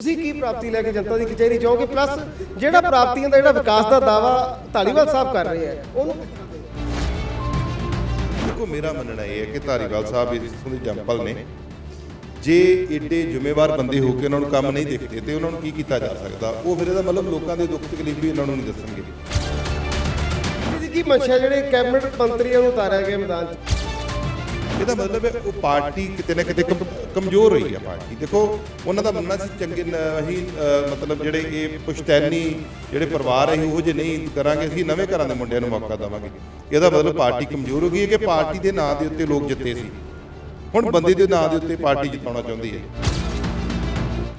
ਤੁਸੀਂ ਕੀ ਪ੍ਰਾਪਤੀ ਲੈ ਕੇ ਜਨਤਾ ਦੀ ਕਚਹਿਰੀ ਜਾਓਗੇ ਪਲੱਸ ਜਿਹੜਾ ਪ੍ਰਾਪਤੀਆਂ ਦਾ ਜਿਹੜਾ ਵਿਕਾਸ ਦਾ ਦਾਵਾ ਧਾਲੀਵਾਲ ਸਾਹਿਬ ਕਰ ਰਹੇ ਆ ਉਹਨੂੰ ਦੇਖੋ ਮੇਰਾ ਮੰਨਣਾ ਇਹ ਹੈ ਕਿ ਧਾਰੀਵਾਲ ਸਾਹਿਬ ਇਸ ਤੋਂ ਦੇ ਜੰਪਲ ਨੇ। ਜੇ ਏਡੇ ਜ਼ਿੰਮੇਵਾਰ ਬੰਦੇ ਹੋ ਕੇ ਉਹਨਾਂ ਨੂੰ ਕੰਮ ਨਹੀਂ ਦਿਖਦੇ ਤੇ ਉਹਨਾਂ ਨੂੰ ਕੀ ਕੀਤਾ ਜਾ ਸਕਦਾ? ਉਹ ਫਿਰ ਇਹਦਾ ਮਤਲਬ ਲੋਕਾਂ ਦੇ ਦੁੱਖ ਤਕਲੀਫ ਵੀ ਇਹਨਾਂ ਨੂੰ ਨਹੀਂ ਦੱਸਣਗੇ। ਇਹਦੀ ਕੀ ਮਨਸ਼ਾ ਜਿਹੜੇ ਕੈਬਨਿਟ ਮੰਤਰੀਆਂ ਨੂੰ ਉਤਾਰਿਆ ਗਿਆ ਮੈਦਾਨ 'ਚ। ਇਹਦਾ ਮਤਲਬ ਹੈ ਉਹ ਪਾਰਟੀ ਕਿਤੇ ਨਾ ਕਿਤੇ ਕਮਜ਼ੋਰ ਹੋਈ ਹੈ ਪਾਰਟੀ। ਦੇਖੋ, ਉਹਨਾਂ ਦਾ ਮੰਨਣਾ ਸੀ ਚੰਗੇ ਅਸੀਂ ਮਤਲਬ ਜਿਹੜੇ ਇਹ ਪੁਸ਼ਤੈਨੀ ਜਿਹੜੇ ਪਰਿਵਾਰ ਹੈ ਉਹ ਜੇ ਨਹੀਂ ਕਰਾਂਗੇ, ਅਸੀਂ ਨਵੇਂ ਘਰਾਂ ਦੇ ਮੁੰਡਿਆਂ ਨੂੰ ਮੌਕਾ ਦੇਵਾਂਗੇ। ਇਹਦਾ ਮਤਲਬ ਪਾਰਟੀ ਕਮਜ਼ੋਰ ਹੋ ਗਈ ਹੈ ਕਿ ਪਾਰਟੀ ਦੇ ਨਾਂ ਦੇ ਉੱਤੇ ਲੋਕ ਜਿੱਤੇ ਸੀ। ਹੁਣ ਬੰਦੇ ਦੇ ਨਾਂ ਦੇ ਉੱਤੇ ਪਾਰਟੀ ਜਿਤਾਉਣਾ ਚਾਹੁੰਦੀ ਹੈ।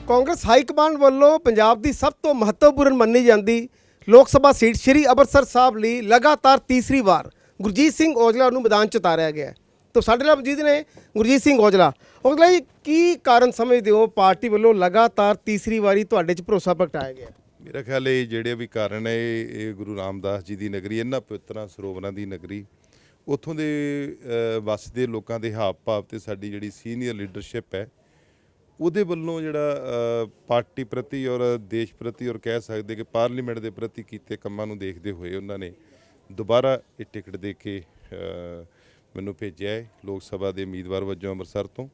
ਕਾਂਗਰਸ ਹਾਈ ਕਮਾਂਡ ਵੱਲੋਂ ਪੰਜਾਬ ਦੀ ਸਭ ਤੋਂ ਮਹੱਤਵਪੂਰਨ ਮੰਨੀ ਜਾਂਦੀ ਲੋਕ ਸਭਾ ਸੀਟ ਸ਼੍ਰੀ ਅੰਮ੍ਰਿਤਸਰ ਸਾਹਿਬ ਲਈ ਲਗਾਤਾਰ ਤੀਸਰੀ ਵਾਰ ਗੁਰਜੀਤ ਸਿੰਘ ਔਜਲਾ ਨੂੰ ਮੈਦਾਨ 'ਚ ਉਤਾਰਿਆ ਗਿਆ ਤਾਂ ਸਾਡੇ ਨਾਲ ਮੌਜੂਦ ਨੇ ਗੁਰਜੀਤ ਸਿੰਘ ਔਜਲਾ। ਔਜਲਾ ਜੀ ਕੀ ਕਾਰਨ ਸਮਝਦੇ ਹੋ ਪਾਰਟੀ ਵੱਲੋਂ ਲਗਾਤਾਰ ਤੀਸਰੀ ਵਾਰੀ ਤੁਹਾਡੇ 'ਚ ਭਰੋਸਾ ਪ੍ਰਗਟਾਇਆ ਗਿਆ? ਮੇਰਾ ਖਿਆਲ ਇਹ ਜਿਹੜੇ ਵੀ ਕਾਰਨ ਹੈ ਇਹ ਗੁਰੂ ਰਾਮਦਾਸ ਜੀ ਦੀ ਨਗਰੀ ਇਹਨਾਂ ਪਵਿੱਤਰਾਂ ਸਰੋਵਰਾਂ ਦੀ ਨਗਰੀ। ਉੱਥੋਂ ਦੇ ਅ, ਵਸਦੇ ਲੋਕਾਂ ਦੇ ਹਾਵ ਭਾਵ ਤੇ ਸਾਡੀ ਜਿਹੜੀ ਸੀਨੀਅਰ ਲੀਡਰਸ਼ਿਪ ਹੈ ਉਹਦੇ ਵੱਲੋਂ ਜਿਹੜਾ ਪਾਰਟੀ ਪ੍ਰਤੀ ਔਰ ਦੇਸ਼ ਪ੍ਰਤੀ ਔਰ ਕਹਿ ਸਕਦੇ ਕਿ ਪਾਰਲੀਮੈਂਟ ਦੇ ਪ੍ਰਤੀ ਕੀਤੇ ਕੰਮਾਂ ਨੂੰ ਦੇਖਦੇ ਹੋਏ ਉਹਨਾਂ ਨੇ ਦੁਬਾਰਾ ਇਹ ਟਿਕਟ ਦੇ ਕੇ ਮੈਨੂੰ ਭੇਜਿਆ ਹੈ ਲੋਕ ਸਭਾ ਦੇ ਉਮੀਦਵਾਰ ਵਜੋਂ ਅੰਮ੍ਰਿਤਸਰ ਤੋਂ।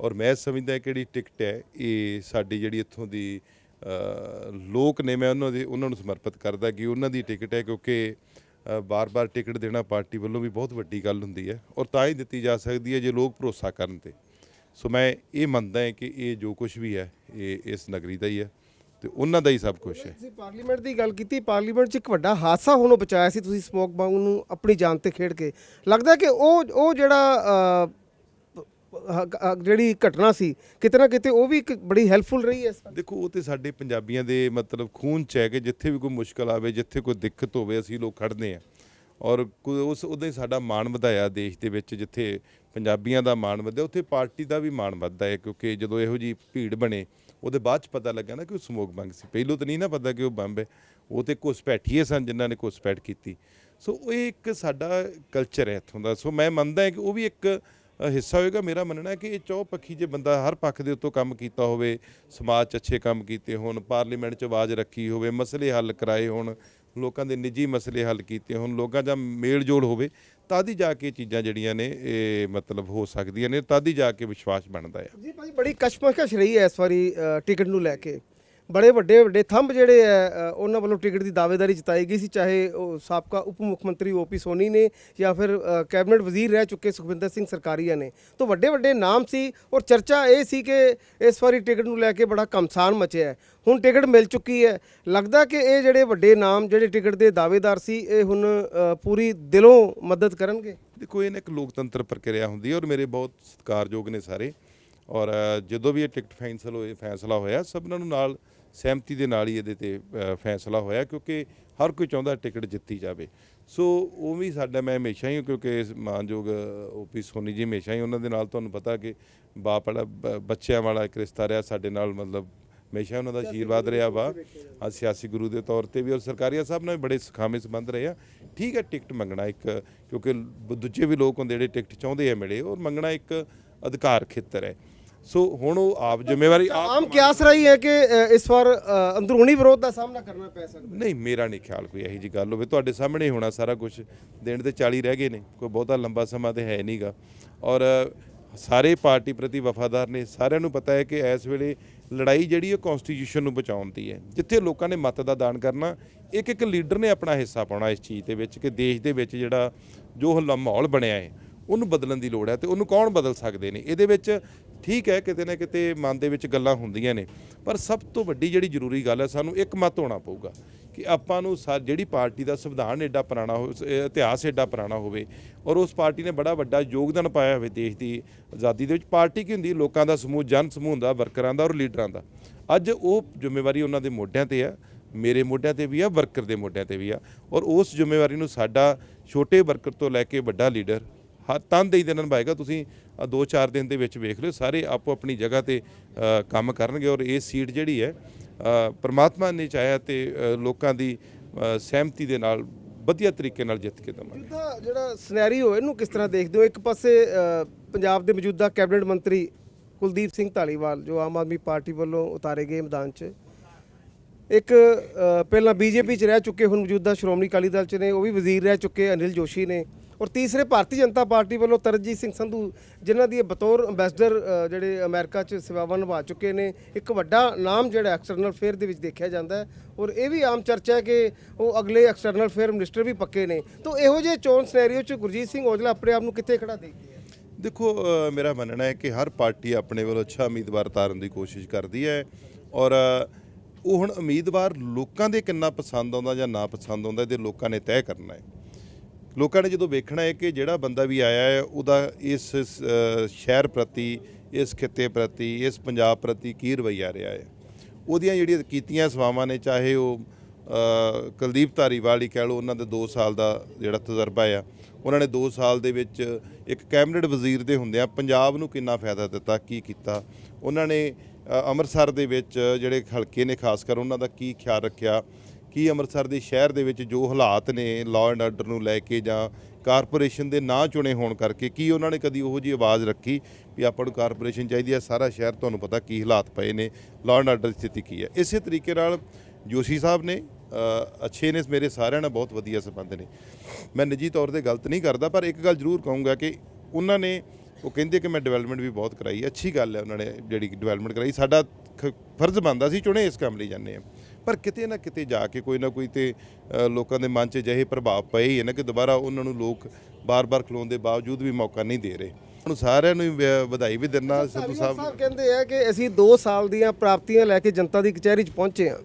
ਔਰ ਮੈਂ ਸਮਝਦਾ ਕਿਹੜੀ ਟਿਕਟ ਹੈ ਇਹ ਸਾਡੀ ਜਿਹੜੀ ਇੱਥੋਂ ਦੀ ਲੋਕ ਨੇ ਮੈਂ ਉਹਨਾਂ ਦੇ ਉਹਨਾਂ ਨੂੰ ਸਮਰਪਿਤ ਕਰਦਾ ਕਿ ਉਹਨਾਂ ਦੀ ਟਿਕਟ ਹੈ ਕਿਉਂਕਿ ਅ, ਬਾਰ-ਬਾਰ ਟਿਕਟ ਦੇਣਾ ਪਾਰਟੀ ਵੱਲੋਂ ਵੀ ਬਹੁਤ ਵੱਡੀ ਗੱਲ ਹੁੰਦੀ ਹੈ ਔਰ ਤਾਂ ਹੀ ਦਿੱਤੀ ਜਾ ਸਕਦੀ ਹੈ ਜੇ ਲੋਕ ਭਰੋਸਾ ਕਰਨ ਤੇ। ਸੋ ਮੈਂ ਇਹ ਮੰਨਦਾ ਹਾਂ ਕਿ ਇਹ ਜੋ ਕੁਝ ਵੀ ਹੈ ਇਹ ਇਸ ਨਗਰੀ ਦਾ ਹੀ ਹੈ। ਤੇ ਉਹਨਾਂ ਦਾ ਹੀ ਸਭ ਕੁਝ ਹੈ। ਤੁਸੀਂ ਪਾਰਲੀਮੈਂਟ ਦੀ ਗੱਲ ਕੀਤੀ ਪਾਰਲੀਮੈਂਟ 'ਚ ਇੱਕ ਵੱਡਾ ਹਾਦਸਾ ਹੋਣੋਂ ਬਚਾਇਆ ਸੀ ਤੁਸੀਂ ਸਮੋਕ ਬੰਬ ਨੂੰ ਆਪਣੀ ਜਾਨ ਤੇ ਖੇਡ ਕੇ। ਲੱਗਦਾ ਕਿ ਉਹ ਉਹ ਜਿਹੜਾ ਜਿਹੜੀ ਘਟਨਾ ਸੀ ਕਿਤੇ ਨਾ ਕਿਤੇ ਉਹ ਵੀ ਇੱਕ ਬੜੀ ਹੈਲਪਫੁਲ ਰਹੀ ਹੈ ਦੇਖੋ ਉਹ ਤੇ ਸਾਡੇ ਪੰਜਾਬੀਆਂ ਦੇ ਮਤਲਬ ਖੂਨ ਚ ਹੈ ਕਿ ਜਿੱਥੇ ਵੀ ਕੋਈ ਮੁਸ਼ਕਲ ਆਵੇ ਜਿੱਥੇ ਕੋਈ ਦਿੱਕਤ ਹੋਵੇ ਅਸੀਂ ਲੋਕ ਖੜਦੇ ਆ ਔਰ ਉਸ ਉਦਾਂ ਹੀ ਸਾਡਾ ਮਾਣ ਵਧਾਇਆ ਦੇਸ਼ ਦੇ ਵਿੱਚ ਜਿੱਥੇ ਪੰਜਾਬੀਆਂ ਦਾ ਮਾਣ ਵਧਿਆ ਉੱਥੇ ਪਾਰਟੀ ਦਾ ਵੀ ਮਾਣ ਵੱਧਦਾ ਹੈ ਕਿਉਂਕਿ ਜਦੋਂ ਇਹੋ ਜੀ ਭੀੜ ਬਣੇ ਉਹਦੇ ਬਾਅਦ ਚ ਪਤਾ ਲੱਗਾ ਨਾ ਕਿ ਉਹ ਸਮੋਕ ਬੰਗ ਸੀ। ਪਹਿਲੋਂ ਤਾਂ ਨਹੀਂ ਨਾ ਪਤਾ ਕਿ ਉਹ ਬੰਬ ਹੈ। ਉਹ ਤੇ ਘੁਸਪੈਠੀਏ ਸਨ ਜਿਨ੍ਹਾਂ ਨੇ ਘੁਸਪੈਠ ਕੀਤੀ। ਸੋ ਇਹ ਇੱਕ ਸਾਡਾ ਕਲਚਰ ਹੈ ਇੱਥੋਂ ਦਾ। ਸੋ ਮੈਂ ਮੰਨਦਾ ਕਿ ਉਹ ਵੀ ਇੱਕ ਹਿੱਸਾ ਹੋਏਗਾ। ਮੇਰਾ ਮੰਨਣਾ ਹੈ ਕਿ ਇਹ ਚੌਪੱਖੀ ਜੇ ਬੰਦਾ ਹਰ ਪੱਖ ਦੇ ਉੱਤੋਂ ਕੰਮ ਕੀਤਾ ਹੋਵੇ, ਸਮਾਜ 'ਚ ਅੱਛੇ ਕੰਮ ਕੀਤੇ ਹੋਣ, ਪਾਰਲੀਮੈਂਟ 'ਚ ਆਵਾਜ਼ ਰੱਖੀ ਹੋਵੇ, ਮਸਲੇ ਹੱਲ ਕਰਾਏ ਹੋਣ ਲੋਕਾਂ ਦੇ ਨਿੱਜੀ ਮਸਲੇ ਹੱਲ ਕੀਤੇ ਹੋਣ, ਲੋਕਾਂ ਦਾ ਮੇਲ ਜੋਲ ਹੋਵੇ, ਤਦ ਹੀ ਜਾ ਕੇ ਇਹ ਚੀਜ਼ਾਂ ਜਿਹੜੀਆਂ ਨੇ, ਇਹ ਮਤਲਬ ਹੋ ਸਕਦੀਆਂ ਨੇ, ਤਦ ਹੀ ਜਾ ਕੇ ਵਿਸ਼ਵਾਸ ਬਣਦਾ ਹੈ ਜੀ ਭਾਈ ਬੜੀ ਕਸ਼ਮਕਸ਼ ਰਹੀ ਹੈ ਇਸ ਵਾਰੀ ਟਿਕਟ ਨੂੰ ਲੈ ਕੇ। ਬੜੇ ਵੱਡੇ ਵੱਡੇ ਥੰਬ ਜਿਹੜੇ ਹੈ ਉਹਨਾਂ ਵੱਲੋਂ ਟਿਕਟ ਦੀ ਦਾਅਵੇਦਾਰੀ ਜਤਾਈ ਗਈ ਸੀ, ਚਾਹੇ ਉਹ ਸਾਬਕਾ ਉਪ ਮੁੱਖ ਮੰਤਰੀ ਓਪੀ ਸੋਨੀ ਨੇ ਜਾਂ ਫਿਰ ਕੈਬਨਿਟ ਵਜ਼ੀਰ ਰਹਿ ਚੁੱਕੇ ਸੁਖਵਿੰਦਰ ਸਿੰਘ ਸਰਕਾਰੀਆ ਨੇ। ਤਾਂ ਵੱਡੇ ਵੱਡੇ ਨਾਮ ਸੀ ਔਰ ਚਰਚਾ ਇਹ ਸੀ ਕਿ ਇਸ ਵਾਰੀ ਟਿਕਟ ਨੂੰ ਲੈ ਕੇ ਬੜਾ ਕਮਸਾਨ ਮਚਿਆ ਹੈ। ਹੁਣ ਟਿਕਟ ਮਿਲ ਚੁੱਕੀ ਹੈ। ਲੱਗਦਾ ਕਿ ਇਹ ਜਿਹੜੇ ਵੱਡੇ ਨਾਮ, ਜਿਹੜੇ ਟਿਕਟ ਦੇ ਦਾਅਵੇਦਾਰ ਸੀ, ਇਹ ਹੁਣ ਪੂਰੀ ਦਿਲੋਂ ਮਦਦ ਕਰਨਗੇ? ਦੇਖੋ, ਇਹ ਨਾ ਇੱਕ ਲੋਕਤੰਤਰ ਪ੍ਰਕਿਰਿਆ ਹੁੰਦੀ ਹੈ ਔਰ ਮੇਰੇ ਬਹੁਤ ਸਤਿਕਾਰਯੋਗ ਨੇ ਸਾਰੇ। ਔਰ ਜਦੋਂ ਵੀ ਇਹ ਟਿਕਟ ਫੈਸਲਾ ਹੋਏ, ਫੈਸਲਾ ਹੋਇਆ, ਸਭਨਾਂ ਨੂੰ ਨਾਲ ਸਹਿਮਤੀ ਦੇ ਨਾਲ ਹੀ ਇਹਦੇ ਤੇ ਫੈਸਲਾ ਹੋਇਆ ਕਿਉਂਕਿ ਹਰ ਕੋਈ ਚਾਹੁੰਦਾ ਟਿਕਟ ਜਿੱਤੀ ਜਾਵੇ। ਸੋ ਉਹ ਵੀ ਸਾਡਾ ਮੈਂ ਹਮੇਸ਼ਾ ਹੀ ਕਿਉਂਕਿ ਇਸ ਮਾਨਯੋਗ ਓਪੀ ਸੋਨੀ ਜੀ ਹਮੇਸ਼ਾ ਹੀ ਉਹਨਾਂ ਦੇ ਨਾਲ ਤੁਹਾਨੂੰ ਪਤਾ ਕਿ ਬਾਪ ਵਾਲਾ ਬੱਚਿਆਂ ਵਾਲਾ ਇੱਕ ਰਿਸ਼ਤਾ ਰਿਹਾ ਸਾਡੇ ਨਾਲ ਮਤਲਬ ਹਮੇਸ਼ਾ ਉਹਨਾਂ ਦਾ ਆਸ਼ੀਰਵਾਦ ਰਿਹਾ ਵਾ। ਆ ਸਿਆਸੀ ਗੁਰੂ ਦੇ ਤੌਰ ਤੇ ਵੀ ਔਰ ਸਰਕਾਰੀਆ ਸਾਹਿਬ ਨਾਲ ਵੀ ਬੜੇ ਸੁਖਾਵੇਂ ਸੰਬੰਧ ਰਹੇ ਆ। ਠੀਕ ਹੈ ਟਿਕਟ ਮੰਗਣਾ ਇੱਕ ਕਿਉਂਕਿ ਦੂਜੇ ਵੀ ਲੋਕ ਹੁੰਦੇ ਜਿਹੜੇ ਟਿਕਟ ਚਾਹੁੰਦੇ ਆ ਮਿਲੇ ਔਰ ਮੰਗਣਾ ਇੱਕ ਅਧਿਕਾਰ ਖੇਤਰ ਹੈ। ਸੋ ਹੁਣ ਉਹ ਆਪ ਜ਼ਿੰਮੇਵਾਰੀ ਆਪ ਆਮ ਕਿਆਸ ਰਹੀ ਹੈ ਕਿ ਅ, ਇਸ ਵਾਰ ਅ, ਅੰਦਰੂਨੀ ਵਿਰੋਧ ਦਾ ਸਾਹਮਣਾ ਕਰਨਾ ਪੈ ਸਕਦਾ ਨਹੀਂ ਮੇਰਾ ਨਹੀਂ ਖਿਆਲ ਕੋਈ ਇਹੋ ਜੀ ਗੱਲ ਹੋਵੇ। ਤੁਹਾਡੇ ਸਾਹਮਣੇ ਹੀ ਹੋਣਾ ਸਾਰਾ ਕੁਝ ਦਿਨ ਤੇ 40 ਰਹਿ ਗਏ ਨੇ। ਕੋਈ ਬਹੁਤਾ ਲੰਬਾ ਸਮਾਂ ਤੇ ਹੈ ਨਹੀਂਗਾ ਔਰ ਸਾਰੇ ਪਾਰਟੀ ਪ੍ਰਤੀ ਵਫਾਦਾਰ ਨੇ। ਸਾਰਿਆਂ ਨੂੰ ਪਤਾ ਹੈ ਕਿ ਇਸ ਵੇਲੇ ਲੜਾਈ ਜਿਹੜੀ ਉਹ ਕਨਸਟੀਟਿਊਸ਼ਨ ਨੂੰ ਬਚਾਉਣ ਦੀ ਹੈ। ਜਿੱਥੇ ਲੋਕਾਂ ਨੇ ਮਤ ਦਾ ਦਾਨ ਕਰਨਾ ਇੱਕ ਇੱਕ ਲੀਡਰ ਨੇ ਆਪਣਾ ਹਿੱਸਾ ਪਾਉਣਾ ਇਸ ਚੀਜ਼ ਦੇ ਵਿੱਚ ਕਿ ਦੇਸ਼ ਦੇ ਵਿੱਚ ਜਿਹੜਾ ਜੋ ਹਲਾ ਮਾਹੌਲ ਬਣਿਆ ਹੈ ਉਹਨੂੰ ਬਦਲਣ ਦੀ ਲੋੜ ਹੈ ਤੇ ਉਹਨੂੰ ਕੌਣ ਬਦਲ ਸਕਦੇ ਨੇ? ਇਹਦੇ ਵਿੱਚ ਠੀਕ ਹੈ, ਕਿਤੇ ਨਾ ਕਿਤੇ ਮਨ ਦੇ ਵਿੱਚ ਗੱਲਾਂ ਹੁੰਦੀਆਂ ਨੇ, ਪਰ ਸਭ ਤੋਂ ਵੱਡੀ ਜਿਹੜੀ ਜ਼ਰੂਰੀ ਗੱਲ ਹੈ, ਸਾਨੂੰ ਇੱਕ ਮਤ ਹੋਣਾ ਪਊਗਾ ਕਿ ਆਪਾਂ ਨੂੰ ਸਾ- ਜਿਹੜੀ ਪਾਰਟੀ ਦਾ ਸੰਵਿਧਾਨ ਐਡਾ ਪੁਰਾਣਾ ਹੋ ਇਤਿਹਾਸ ਐਡਾ ਪੁਰਾਣਾ ਹੋਵੇ ਔਰ ਉਸ ਪਾਰਟੀ ਨੇ ਬੜਾ ਵੱਡਾ ਯੋਗਦਾਨ ਪਾਇਆ ਹੋਵੇ ਦੇਸ਼ ਦੀ ਆਜ਼ਾਦੀ ਦੇ ਵਿੱਚ, ਪਾਰਟੀ ਕੀ ਹੁੰਦੀ ਲੋਕਾਂ ਦਾ ਸਮੂਹ, ਜਨ ਸਮੂਹ ਹੁੰਦਾ, ਵਰਕਰਾਂ ਦਾ ਔਰ ਲੀਡਰਾਂ ਦਾ। ਅੱਜ ਉਹ ਜ਼ਿੰਮੇਵਾਰੀ ਉਹਨਾਂ ਦੇ ਮੋਢਿਆਂ ਤੇ ਆ, ਮੇਰੇ ਮੋਢਿਆਂ ਤੇ ਵੀ ਆ, ਵਰਕਰ ਦੇ ਮੋਢਿਆਂ ਤੇ ਵੀ ਆ ਔਰ ਉਸ ਜ਼ਿੰਮੇਵਾਰੀ ਨੂੰ ਸਾਡਾ ਛੋਟੇ ਵਰਕਰ ਤੋਂ ਲੈ ਕੇ ਵੱਡਾ ਲੀਡਰ ਹਰ ਤਨਦੇਹੀ ਦੇ ਨਾਲ ਨਿਭਾਏਗਾ। ਤੁਸੀਂ ਆਹ ਦੋ ਚਾਰ ਦਿਨ ਦੇ ਵਿੱਚ ਵੇਖ ਲਿਓ ਸਾਰੇ ਆਪੋ ਆਪਣੀ ਜਗ੍ਹਾ ਤੇ ਕੰਮ ਕਰਨਗੇ ਔਰ ਇਹ ਸੀਟ ਜਿਹੜੀ ਹੈ ਪਰਮਾਤਮਾ ਨੇ ਚਾਹਿਆ ਤੇ ਲੋਕਾਂ ਦੀ ਸਹਿਮਤੀ ਦੇ ਨਾਲ ਵਧੀਆ ਤਰੀਕੇ ਨਾਲ ਜਿੱਤ ਕੇ ਦਵਾਂਗੇ। ਇਹਦਾ ਜਿਹੜਾ ਸਿਨੈਰੀਓ ਇਹਨੂੰ ਕਿਸ ਤਰ੍ਹਾਂ ਦੇਖਦੇ ਹੋ? ਇੱਕ ਪਾਸੇ ਪੰਜਾਬ ਦੇ ਮੌਜੂਦਾ ਕੈਬਨਿਟ ਮੰਤਰੀ ਕੁਲਦੀਪ ਸਿੰਘ ਢਾਲੀਵਾਲ ਜੋ ਆਮ ਆਦਮੀ ਪਾਰਟੀ ਵੱਲੋਂ ਉਤਾਰੇ ਗਏ ਮੈਦਾਨ 'ਚ ਇੱਕ ਅ, ਪਹਿਲਾਂ ਬੀਜੇਪੀ 'ਚ ਰਹਿ ਚੁੱਕੇ ਹੁਣ ਮੌਜੂਦਾ ਸ਼੍ਰੋਮਣੀ ਅਕਾਲੀ ਦਲ 'ਚ ਨੇ ਉਹ ਵੀ ਵਜ਼ੀਰ ਰਹਿ ਚੁੱਕੇ ਅਨਿਲ ਜੋਸ਼ੀ ਨੇ। ਔਰ ਤੀਸਰੇ ਭਾਰਤੀ ਜਨਤਾ ਪਾਰਟੀ ਵੱਲੋਂ ਤਰਜੀਤ ਸਿੰਘ ਸੰਧੂ, ਜਿਨ੍ਹਾਂ ਦੀ ਇਹ ਬਤੌਰ ਅੰਬੈਸਡਰ ਜਿਹੜੇ ਅਮਰੀਕਾ 'ਚ ਸੇਵਾਵਾਂ ਨਿਭਾ ਚੁੱਕੇ ਨੇ, ਇੱਕ ਵੱਡਾ ਨਾਮ ਜਿਹੜਾ ਐਕਸਟਰਨਲ ਫੇਅਰ ਦੇ ਵਿੱਚ ਦੇਖਿਆ ਜਾਂਦਾ ਹੈ। ਔਰ ਇਹ ਵੀ ਆਮ ਚਰਚਾ ਹੈ ਕਿ ਉਹ ਅਗਲੇ ਐਕਸਟਰਨਲ ਫੇਅਰ ਮਿਨਿਸਟਰ ਵੀ ਪੱਕੇ ਨੇ। ਤਾਂ ਇਹੋ ਜਿਹੇ ਚੋਣ ਸਿਨੈਰੀਓ 'ਚ ਗੁਰਜੀਤ ਸਿੰਘ ਔਜਲਾ ਆਪਣੇ ਆਪ ਨੂੰ ਕਿੱਥੇ ਖੜਾ ਦੇਖਦੇ ਹੈ ਦੇਖੋ ਮੇਰਾ ਮੰਨਣਾ ਹੈ ਕਿ ਹਰ ਪਾਰਟੀ ਆਪਣੇ ਵੱਲੋਂ ਅੱਛਾ ਉਮੀਦਵਾਰ ਤਾਰਨ ਦੀ ਕੋਸ਼ਿਸ਼ ਕਰਦੀ ਹੈ। ਔਰ ਉਹ ਹੁਣ ਉਮੀਦਵਾਰ ਲੋਕਾਂ ਦੇ ਕਿੰਨਾ ਪਸੰਦ ਆਉਂਦਾ ਜਾਂ ਨਾ ਪਸੰਦ ਆਉਂਦਾ, ਇਹਦੇ ਲੋਕਾਂ ਨੇ ਤੈਅ ਕਰਨਾ ਹੈ। ਲੋਕਾਂ ਨੇ ਜਦੋਂ ਵੇਖਣਾ ਹੈ ਕਿ ਜਿਹੜਾ ਬੰਦਾ ਵੀ ਆਇਆ ਹੈ, ਉਹਦਾ ਇਸ ਸ਼ਹਿਰ ਪ੍ਰਤੀ, ਇਸ ਖਿੱਤੇ ਪ੍ਰਤੀ, ਇਸ ਪੰਜਾਬ ਪ੍ਰਤੀ ਕੀ ਰਵੱਈਆ ਰਿਹਾ ਹੈ? ਉਹਦੀਆਂ ਜਿਹੜੀਆਂ ਕੀਤੀਆਂ ਸੇਵਾਵਾਂ ਨੇ, ਚਾਹੇ ਉਹ ਕੁਲਦੀਪ ਧਾਰੀਵਾਲ ਹੀ ਕਹਿ ਲਓ, ਉਹਨਾਂ ਦੇ 2 ਸਾਲ ਦਾ ਜਿਹੜਾ ਤਜਰਬਾ ਆ, ਉਹਨਾਂ ਨੇ 2 ਸਾਲ ਦੇ ਵਿੱਚ ਇੱਕ ਕੈਬਨਿਟ ਵਜ਼ੀਰ ਦੇ ਹੁੰਦਿਆਂ ਪੰਜਾਬ ਨੂੰ ਕਿੰਨਾ ਫਾਇਦਾ ਦਿੱਤਾ, ਕੀ ਕੀਤਾ? ਉਹਨਾਂ ਨੇ ਅੰਮ੍ਰਿਤਸਰ ਦੇ ਵਿੱਚ ਜਿਹੜੇ ਹਲਕੇ ਨੇ, ਖਾਸ ਕਰ ਉਹਨਾਂ ਦਾ ਕੀ ਖਿਆਲ ਰੱਖਿਆ? ਕੀ ਅੰਮ੍ਰਿਤਸਰ ਦੇ ਸ਼ਹਿਰ ਦੇ ਵਿੱਚ ਜੋ ਹਾਲਾਤ ਨੇ ਲਾਅ ਐਂਡ ਆਰਡਰ ਨੂੰ ਲੈ ਕੇ ਜਾਂ ਕਾਰਪੋਰੇਸ਼ਨ ਦੇ ਨਾਂ ਚੁਣੇ ਹੋਣ ਕਰਕੇ ਕੀ ਉਹਨਾਂ ਨੇ ਕਦੀ ਉਹੋ ਜੀ ਆਵਾਜ਼ ਰੱਖੀ ਵੀ ਆਪਾਂ ਨੂੰ ਕਾਰਪੋਰੇਸ਼ਨ ਚਾਹੀਦੀ ਹੈ, ਸਾਰਾ ਸ਼ਹਿਰ ਤੁਹਾਨੂੰ ਪਤਾ ਕੀ ਹਾਲਾਤ ਪਏ ਨੇ ਲਾਅ ਐਂਡ ਆਰਡਰ ਦੀ ਸਥਿਤੀ ਕੀ ਹੈ। ਇਸੇ ਤਰੀਕੇ ਨਾਲ ਜੋਸ਼ੀ ਸਾਹਿਬ ਨੇ ਅੱਛੇ ਨੇ, ਮੇਰੇ ਸਾਰਿਆਂ ਨਾਲ ਬਹੁਤ ਵਧੀਆ ਸੰਬੰਧ ਨੇ। ਮੈਂ ਨਿੱਜੀ ਤੌਰ ਤੇ ਗਲਤ ਨਹੀਂ ਕਰਦਾ, ਪਰ ਇੱਕ ਗੱਲ ਜ਼ਰੂਰ ਕਹੂੰਗਾ ਕਿ ਉਹਨਾਂ ਨੇ, ਉਹ ਕਹਿੰਦੇ ਕਿ ਮੈਂ ਡਿਵੈਲਪਮੈਂਟ ਵੀ ਬਹੁਤ ਕਰਾਈ, ਅੱਛੀ ਗੱਲ ਹੈ ਉਹਨਾਂ ਨੇ ਜਿਹੜੀ ਡਿਵੈਲਪਮੈਂਟ ਕਰਾਈ। ਸਾਡਾ ਖ- ਫਰਜ਼ ਬਣਦਾ ਸੀ, ਚੁਣੇ ਇਸ ਕੰਮ ਲਈ ਜਾਂਦੇ ਆ ਪਰ ਕਿਤੇ ਨਾ ਕਿਤੇ ਜਾ ਕੇ ਕੋਈ ਨਾ ਕੋਈ ਤੇ ਲੋਕਾਂ ਦੇ ਮਨ 'ਚ ਅਜਿਹੇ ਪ੍ਰਭਾਵ ਪਏ ਹੀ ਹੈ ਨਾ ਕਿ ਦੁਬਾਰਾ ਉਹਨਾਂ ਨੂੰ ਲੋਕ ਬਾਰ-ਬਾਰ ਖਲੋਣ ਦੇ ਬਾਵਜੂਦ ਵੀ ਮੌਕਾ ਨਹੀਂ ਦੇ ਰਹੇ। ਹੁਣ ਸਾਰਿਆਂ ਨੂੰ ਵਧਾਈ ਵੀ ਦਿੰਦਾ ਸਿੱਧੂ ਸਾਹਿਬ। ਸਾਹਿਬ ਕਹਿੰਦੇ ਆ ਕਿ ਅਸੀਂ 2 ਸਾਲ ਦੀਆਂ ਪ੍ਰਾਪਤੀਆਂ ਲੈ ਕੇ ਜਨਤਾ ਦੀ ਕਚਹਿਰੀ 'ਚ ਪਹੁੰਚੇ ਹਾਂ।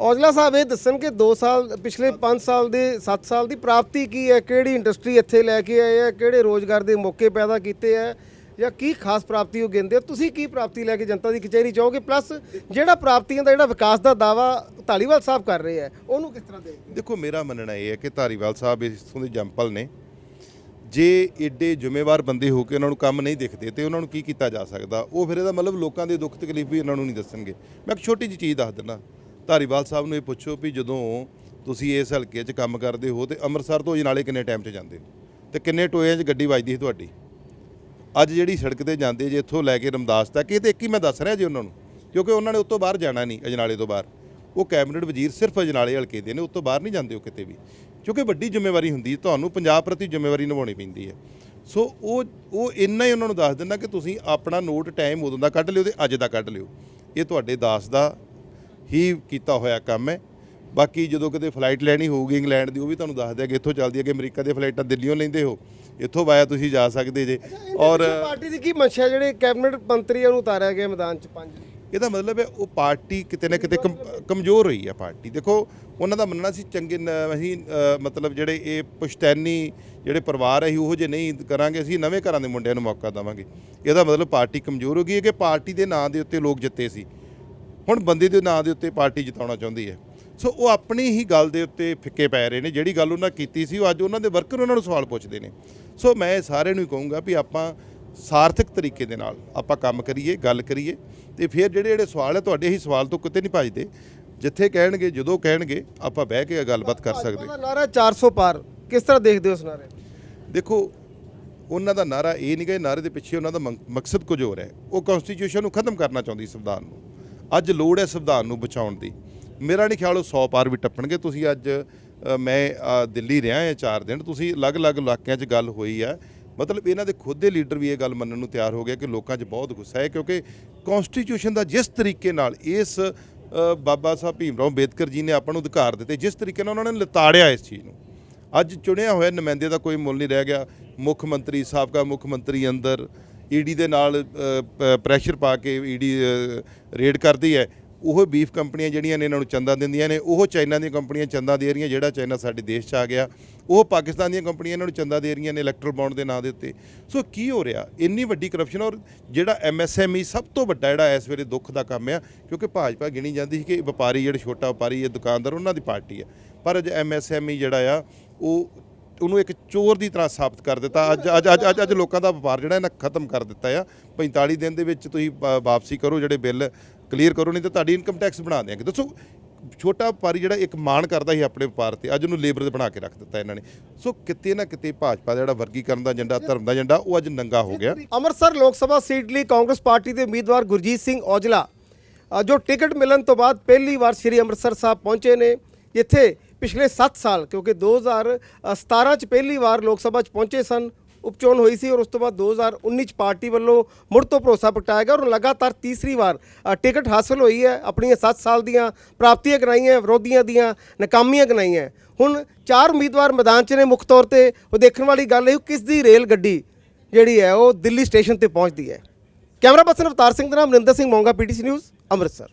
ਔਜਲਾ ਸਾਹਿਬ ਇਹ ਦੱਸਣ ਕਿ 2 ਸਾਲ ਪਿਛਲੇ 5 ਸਾਲ ਦੇ 7 ਸਾਲ ਦੀ ਪ੍ਰਾਪਤੀ ਕੀ ਹੈ? ਕਿਹੜੀ ਇੰਡਸਟਰੀ ਇੱਥੇ ਲੈ ਕੇ ਆਏ ਆ? ਕਿਹੜੇ ਰੋਜ਼ਗਾਰ ਦੇ ਮੌਕੇ ਪੈਦਾ ਕੀਤੇ ਆ? ਜਾਂ ਕੀ ਖਾਸ ਪ੍ਰਾਪਤੀ ਉਹ ਗਿਣਦੇ ਤੁਸੀਂ ਕੀ ਪ੍ਰਾਪਤੀ ਲੈ ਕੇ ਜਨਤਾ ਦੀ ਕਚਹਿਰੀ ਚਾਹੋਗੇ ਪਲੱਸ ਜਿਹੜਾ ਪ੍ਰਾਪਤੀਆਂ ਦਾ ਜਿਹੜਾ ਵਿਕਾਸ ਦਾ ਦਾਵਾ ਧਾਲੀਵਾਲ ਸਾਹਿਬ ਕਰ ਰਹੇ ਆ ਉਹਨੂੰ ਕਿਸ ਤਰ੍ਹਾਂ ਦੇਖਦੇ ਦੇਖੋ, ਮੇਰਾ ਮੰਨਣਾ ਇਹ ਹੈ ਕਿ ਧਾਰੀਵਾਲ ਸਾਹਿਬ ਇਸੋਂ ਦੇ ਜੰਪਲ ਨੇ। ਜੇ ਏਡੇ ਜ਼ਿੰਮੇਵਾਰ ਬੰਦੇ ਹੋ ਕੇ ਉਹਨਾਂ ਨੂੰ ਕੰਮ ਨਹੀਂ ਦਿਖਦੇ ਤੇ ਉਹਨਾਂ ਨੂੰ ਕੀ ਕੀਤਾ ਜਾ ਸਕਦਾ? ਉਹ ਫਿਰ ਇਹਦਾ ਮਤਲਬ ਲੋਕਾਂ ਦੇ ਦੁੱਖ ਤਕਲੀਫ ਵੀ ਇਹਨਾਂ ਨੂੰ ਨਹੀਂ ਦੱਸਣਗੇ। ਮੈਂ ਇੱਕ ਛੋਟੀ ਜਿਹੀ ਚੀਜ਼ ਦੱਸ ਦਿੰਦਾ। ਧਾਰੀਵਾਲ ਸਾਹਿਬ ਨੂੰ ਇਹ ਪੁੱਛੋ ਵੀ ਜਦੋਂ ਤੁਸੀਂ ਇਸ ਹਲਕੇ 'ਚ ਕੰਮ ਕਰਦੇ ਹੋ ਤੇ ਅੰਮ੍ਰਿਤਸਰ ਤੋਂ ਅਜਨਾਲੇ ਕਿੰਨੇ ਟਾਈਮ 'ਚ ਜਾਂਦੇ ਹੋ? ਤੇ ਕਿੰਨੇ ਟੋਇਆਂ 'ਚ ਗੱਡੀ ਵੱਜਦੀ ਸੀ ਤੁਹਾਡੀ? ਅੱਜ ਜਿਹੜੀ ਸੜਕ ਤੇ ਜਾਂਦੇ ਜੇ ਇੱਥੋਂ ਲੈ ਕੇ ਰਮਦਾਸ ਤੱਕ, ਇਹ ਤੇ ਇੱਕ ਹੀ ਮੈਂ ਦੱਸ ਰਿਹਾ ਜੀ ਉਹਨਾਂ ਨੂੰ, ਕਿਉਂਕਿ ਉਹਨਾਂ ਨੇ ਉਸ ਬਾਹਰ ਜਾਣਾ ਨਹੀਂ ਅਜਨਾਲੇ ਤੋਂ ਬਾਹਰ। ਉਹ ਕੈਬਨਿਟ ਵਜ਼ੀਰ ਸਿਰਫ ਅਜਨਾਲੇ ਹਲਕੇ ਦੇ ਨੇ ਉਸ ਤੋਂ ਬਾਹਰ ਨਹੀਂ ਜਾਂਦੇ ਉਹ ਕਿਤੇ ਵੀ। ਕਿਉਂਕਿ ਵੱਡੀ ਜ਼ਿੰਮੇਵਾਰੀ ਹੁੰਦੀ ਤੁਹਾਨੂੰ ਪੰਜਾਬ ਪ੍ਰਤੀ ਜ਼ਿੰਮੇਵਾਰੀ ਨਿਭਾਉਣੀ ਪੈਂਦੀ ਹੈ। ਸੋ ਉਹ ਉਹ ਇੰਨਾ ਹੀ ਉਹਨਾਂ ਨੂੰ ਦੱਸ ਦਿੰਦਾ ਕਿ ਤੁਸੀਂ ਆਪਣਾ ਨੋਟ ਟਾਈਮ ਉਦੋਂ ਦਾ ਕੱਢ ਲਿਓ ਤੇ ਅੱਜ ਦਾ ਕੱਢ ਲਿਓ। ਇਹ ਤੁਹਾਡੇ ਦਾਸ ਦਾ ਹੀ ਕੀਤਾ ਹੋਇਆ ਕੰਮ ਹੈ। ਬਾਕੀ ਜਦੋਂ ਕਿਤੇ ਫਲਾਈਟ ਲੈਣੀ ਹੋਊਗੀ ਇੰਗਲੈਂਡ ਦੀ, ਉਹ ਵੀ ਤੁਹਾਨੂੰ ਦੱਸ ਦਿਆ ਕਿ ਇੱਥੋਂ ਚੱਲਦੀ ਹੈ ਕਿ ਅਮਰੀਕਾ ਦੀਆਂ ਫਲਾਈਟਾਂ ਦਿੱਲੀੋਂ ਲੈਂਦੇ ਹੋ। ਇੱਥੋਂ ਵਾਇਆ ਤੁਸੀਂ ਜਾ ਸਕਦੇ ਜੇ। ਔਰ ਪਾਰਟੀ ਦੀ ਕੀ ਮਨਸ਼ਾ ਜਿਹੜੇ ਕੈਬਨਿਟ ਮੰਤਰੀਆਂ ਨੂੰ ਉਤਾਰਿਆ ਗਿਆ ਮੈਦਾਨ 'ਚ ਪੰਜ? ਇਹਦਾ ਮਤਲਬ ਹੈ ਉਹ ਪਾਰਟੀ ਕਿਤੇ ਨਾ ਕਿਤੇ ਕਮ- ਕਮਜ਼ੋਰ ਹੋਈ ਹੈ ਪਾਰਟੀ। ਦੇਖੋ ਉਹਨਾਂ ਦਾ ਮੰਨਣਾ ਸੀ ਚੰਗੇ ਅਸੀਂ ਮਤਲਬ ਜਿਹੜੇ ਇਹ ਪੁਸ਼ਤੈਨੀ ਜਿਹੜੇ ਪਰਿਵਾਰ ਹੈ ਉਹੋ ਜਿਹੇ ਨਹੀਂ ਕਰਾਂਗੇ ਅਸੀਂ ਨਵੇਂ ਘਰਾਂ ਦੇ ਮੁੰਡਿਆਂ ਨੂੰ ਮੌਕਾ ਦੇਵਾਂਗੇ। ਇਹਦਾ ਮਤਲਬ ਪਾਰਟੀ ਕਮਜ਼ੋਰ ਹੋ ਗਈ ਹੈ ਕਿ ਪਾਰਟੀ ਦੇ ਨਾਂ ਦੇ ਉੱਤੇ ਲੋਕ ਜਿੱਤੇ ਸੀ। ਹੁਣ ਬੰਦੇ ਦੇ ਨਾਂ ਦੇ ਉੱਤੇ ਪਾਰਟੀ ਜਿਤਾਉਣਾ ਚਾਹੁੰਦੀ ਹੈ। ਸੋ ਉਹ ਆਪਣੀ ਹੀ ਗੱਲ ਦੇ ਉੱਤੇ ਫਿੱਕੇ ਪੈ ਰਹੇ ਨੇ। ਜਿਹੜੀ ਗੱਲ ਉਹਨਾਂ ਕੀਤੀ ਸੀ ਉਹ ਅੱਜ ਉਹਨਾਂ ਦੇ ਵਰਕਰ ਉਹਨਾਂ ਨੂੰ ਸਵਾਲ ਪੁੱਛਦੇ ਨੇ। ਸੋ ਮੈਂ ਸਾਰਿਆਂ ਨੂੰ ਹੀ ਕਹੂੰਗਾ ਵੀ ਆਪਾਂ ਸਾਰਥਕ ਤਰੀਕੇ ਦੇ ਨਾਲ ਆਪਾਂ ਕੰਮ ਕਰੀਏ ਗੱਲ ਕਰੀਏ ਤੇ ਫਿਰ ਜਿਹੜੇ ਜਿਹੜੇ ਸਵਾਲ ਹੈ ਤੁਹਾਡੇ ਹੀ ਸਵਾਲ ਤੋਂ ਕਿਤੇ ਨਹੀਂ ਭੱਜਦੇ। ਜਿੱਥੇ ਕਹਿਣਗੇ ਜਦੋਂ ਕਹਿਣਗੇ ਆਪਾਂ ਬਹਿ ਕੇ ਗੱਲਬਾਤ ਕਰ ਸਕਦੇ। ਦਾ ਨਾਰਾ 400 ਪਾਰ। ਕਿਸ ਤਰ੍ਹਾਂ ਦੇਖਦੇ ਹੋ ਉਸ ਨਾਰੇ? ਦੇਖੋ ਉਹਨਾਂ ਦਾ ਨਾਰਾ ਇਹ ਨਹੀਂ ਕਿ ਨਾਰੇ ਦੇ ਪਿੱਛੇ ਉਹਨਾਂ ਦਾ ਮਕਸਦ ਕੁਝ ਹੋਰ ਹੈ। ਉਹ ਕਨਸਟੀਟਿਊਸ਼ਨ ਨੂੰ ਖਤਮ ਕਰਨਾ ਚਾਹੁੰਦੀ ਸੰਵਿਧਾਨ ਨੂੰ। ਅੱਜ ਲੋੜ ਹੈ ਸੰਵਿਧਾਨ ਨੂੰ ਬਚਾਉਣ ਦੀ। ਮੇਰਾ ਨਹੀਂ ਖਿਆਲ ਉਹ 100 ਪਾਰ ਵੀ ਟੱਪਣਗੇ। ਤੁਸੀਂ ਅੱਜ ਮੈਂ ਦਿੱਲੀ ਰਿਹਾ ਹਾਂ 4 ਦਿਨ, ਤੁਸੀਂ ਅਲੱਗ-ਅਲੱਗ ਇਲਾਕਿਆਂ 'ਚ ਗੱਲ ਹੋਈ ਹੈ ਮਤਲਬ ਇਹਨਾਂ ਦੇ ਖੁਦ ਦੇ ਲੀਡਰ ਵੀ ਇਹ ਗੱਲ ਮੰਨਣ ਨੂੰ ਤਿਆਰ ਹੋ ਗਏ ਕਿ ਲੋਕਾਂ 'ਚ ਬਹੁਤ ਗੁੱਸਾ ਹੈ ਕਿਉਂਕਿ ਕਨਸਟੀਟਿਊਸ਼ਨ ਦਾ ਜਿਸ ਤਰੀਕੇ ਨਾਲ ਇਸ ਬਾਬਾ ਸਾਹਿਬ ਭੀਮ ਰਾਓ ਅੰਬੇਦਕਰ ਜੀ ਨੇ ਆਪਾਂ ਨੂੰ ਅਧਿਕਾਰ ਦਿੱਤੇ, ਜਿਸ ਤਰੀਕੇ ਨਾਲ ਉਹਨਾਂ ਨੇ ਲਤਾੜਿਆ ਇਸ ਚੀਜ਼ ਨੂੰ। ਅੱਜ ਚੁਣਿਆ ਹੋਇਆ ਨੁਮਾਇੰਦੇ ਦਾ ਕੋਈ ਮੁੱਲ ਨਹੀਂ ਰਹਿ ਗਿਆ। ਮੁੱਖ ਮੰਤਰੀ, ਸਾਬਕਾ ਮੁੱਖ ਮੰਤਰੀ ਅੰਦਰ, ਈਡੀ ਦੇ ਨਾਲ ਪ੍ਰੈਸ਼ਰ ਪਾ ਕੇ ਈਡੀ ਰੇਡ ਕਰਦੀ ਹੈ। ਉਹ ਬੀਫ ਕੰਪਨੀਆਂ ਜਿਹੜੀਆਂ ਨੇ ਇਹਨਾਂ ਨੂੰ ਚੰਦਾ ਦਿੰਦੀਆਂ ਨੇ, ਉਹ ਚਾਈਨਾ ਦੀਆਂ ਕੰਪਨੀਆਂ ਚੰਦਾ ਦੇ ਰਹੀਆਂ, ਜਿਹੜਾ ਚਾਈਨਾ ਸਾਡੇ ਦੇਸ਼ 'ਚ ਆ ਗਿਆ। ਉਹ ਪਾਕਿਸਤਾਨ ਦੀਆਂ ਕੰਪਨੀਆਂ ਇਹਨਾਂ ਨੂੰ ਚੰਦਾ ਦੇ ਰਹੀਆਂ ਨੇ ਇਲੈਕਟਰਲ ਬੌਂਡ ਦੇ ਨਾਂ ਦੇ ਉੱਤੇ। ਸੋ ਕੀ ਹੋ ਰਿਹਾ? ਇੰਨੀ ਵੱਡੀ ਕਰਪਸ਼ਨ ਔਰ ਜਿਹੜਾ ਐਮਐਸਐਮਈ ਸਭ ਤੋਂ ਵੱਡਾ ਜਿਹੜਾ ਇਸ ਵੇਲੇ ਦੁੱਖ ਦਾ ਕੰਮ ਆ, ਕਿਉਂਕਿ ਭਾਜਪਾ ਗਿਣੀ ਜਾਂਦੀ ਸੀ ਕਿ ਵਪਾਰੀ ਜਿਹੜੇ ਛੋਟਾ ਵਪਾਰੀ ਹੈ, ਦੁਕਾਨਦਾਰ, ਉਹਨਾਂ ਦੀ ਪਾਰਟੀ ਆ ਪਰ ਅੱਜ ਐਮਐਸਐਮਈ ਜਿਹੜਾ ਆ, ਉਹ ਉਹਨੂੰ ਇੱਕ ਚੋਰ ਦੀ ਤਰ੍ਹਾਂ ਸਾਬਤ ਕਰ ਦਿੱਤਾ। ਅੱਜ ਅੱਜ ਅੱਜ, ਅੱਜ- ਅੱਜ ਲੋਕਾਂ ਦਾ ਵਪਾਰ ਜਿਹੜਾ ਇਹਨਾਂ ਖਤਮ ਕਰ ਦਿੱਤਾ ਆ। 45 ਦਿਨ ਦੇ ਵਿੱਚ ਤੁਸੀਂ ਵਾ- ਵਾਪਸੀ ਕਰੋ ਜਿਹੜੇ ਬਿੱਲ ਕਲੀਅਰ ਕਰੋ ਨਹੀਂ ਤਾਂ ਤੁਹਾਡੀ ਇਨਕਮ ਟੈਕਸ ਬਣਾ ਦਿਆਂਗੇ। ਦੱਸੋ ਛੋਟਾ ਵਪਾਰੀ ਜਿਹੜਾ ਇੱਕ ਮਾਣ ਕਰਦਾ ਸੀ ਆਪਣੇ ਵਪਾਰ ਤੇ ਅੱਜ ਉਹਨੂੰ ਲੇਬਰ ਦੇ ਬਣਾ ਕੇ ਰੱਖ ਦਿੱਤਾ ਇਹਨਾਂ ਨੇ। ਸੋ ਕਿਤੇ ਨਾ ਕਿਤੇ ਭਾਜਪਾ ਦਾ ਜਿਹੜਾ ਵਰਗੀਕਰਨ ਦਾ ਏਜੰਡਾ ਧਰਮ ਦਾ ਏਜੰਡਾ ਉਹ ਅੱਜ ਨੰਗਾ ਹੋ ਗਿਆ। ਅੰਮ੍ਰਿਤਸਰ ਲੋਕ ਸਭਾ ਸੀਟ ਲਈ ਕਾਂਗਰਸ ਪਾਰਟੀ ਦੇ ਉਮੀਦਵਾਰ ਗੁਰਜੀਤ ਸਿੰਘ ਔਜਲਾ ਜੋ ਟਿਕਟ ਮਿਲਣ ਤੋਂ ਬਾਅਦ ਪਹਿਲੀ ਵਾਰ ਸ੍ਰੀ ਅੰਮ੍ਰਿਤਸਰ ਸਾਹਿਬ ਪਹੁੰਚੇ ਨੇ ਜਿੱਥੇ ਪਿਛਲੇ 7 ਸਾਲ ਕਿਉਂਕਿ 2017 ਚ ਪਹਿਲੀ ਵਾਰ ਲੋਕ ਸਭਾ ਚ ਪਹੁੰਚੇ ਸਨ ਉਪਚੋਣ ਹੋਈ ਸੀ ਔਰ ਉਸ ਤੋਂ ਬਾਅਦ 2019 ਚ ਪਾਰਟੀ ਵੱਲੋਂ ਮੁੜ ਤੋਂ ਭਰੋਸਾ ਪ੍ਰਗਟਾਇਆ ਗਿਆ ਔਰ ਲਗਾਤਾਰ ਤੀਸਰੀ ਵਾਰ ਟਿਕਟ ਹਾਸਲ ਹੋਈ ਹੈ। ਆਪਣੀਆਂ 7 ਸਾਲ ਦੀਆਂ ਪ੍ਰਾਪਤੀਆਂ ਗਨਾਈਆਂ ਵਿਰੋਧੀਆਂ ਦੀਆਂ ਨਾਕਾਮੀਆਂ ਗਨਾਈਆਂ ਹੁਣ ਚਾਰ ਉਮੀਦਵਾਰ ਮੈਦਾਨ 'ਚ ਨੇ ਮੁੱਖ ਤੌਰ ਤੇ। ਉਹ ਦੇਖਣ ਵਾਲੀ ਗੱਲ ਇਹ ਕਿਸ ਦੀ ਰੇਲ ਗੱਡੀ ਜਿਹੜੀ ਹੈ ਉਹ ਦਿੱਲੀ ਸਟੇਸ਼ਨ ਤੇ ਪਹੁੰਚਦੀ ਹੈ। ਕੈਮਰਾ ਪਰਸਨ ਅਵਤਾਰ ਸਿੰਘ ਦਾ ਨਾਮ ਨਿੰਦਰ ਸਿੰਘ ਮੋਂਗਾ, ਪੀਟੀਸੀ ਨਿਊਜ਼, ਅੰਮ੍ਰਿਤਸਰ।